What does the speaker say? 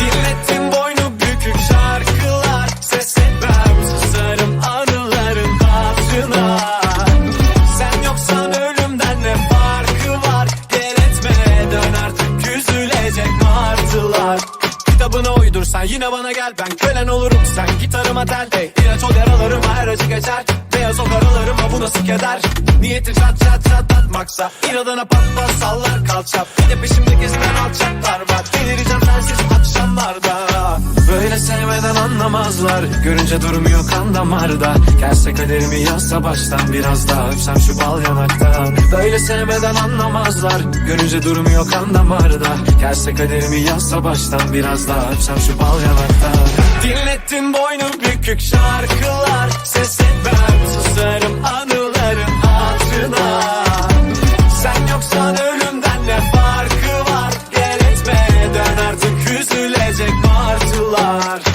Dinlettim boynu bükük şarkılar. Ses etmem anıların hatırına. Sen yoksan ölümden ne farkı var? Gel etme dön martılar. Kitabına uydursan yine bana gel. Ben kölen olurum sen gitarıma tel. Hey, İlaç ol yaralarıma her acı geçer. Beyaz o karalarıma bu nasıl keder? Niyeti çat çat çat atmaksa İradana pat pat sallar kalça. Bir de peşimde gezen alçaklar var. Böyle sevmeden anlamazlar. Görünce durmuyor kan damarda. Gelse kaderimi yazsa baştan Biraz daha. Öpsem şu bal yanaktan. Böyle sevmeden anlamazlar. Görünce durmuyor kan damarda. Gelse kaderimi yazsa baştan Biraz daha. Öpsem şu bal yanaktan. Dinlettin boynu bükük şarkılar. Ses etmem susarım anıların hatırına. Sen yoksan ölümden ne farkı var? Gel etme dön artık üzülecek lot.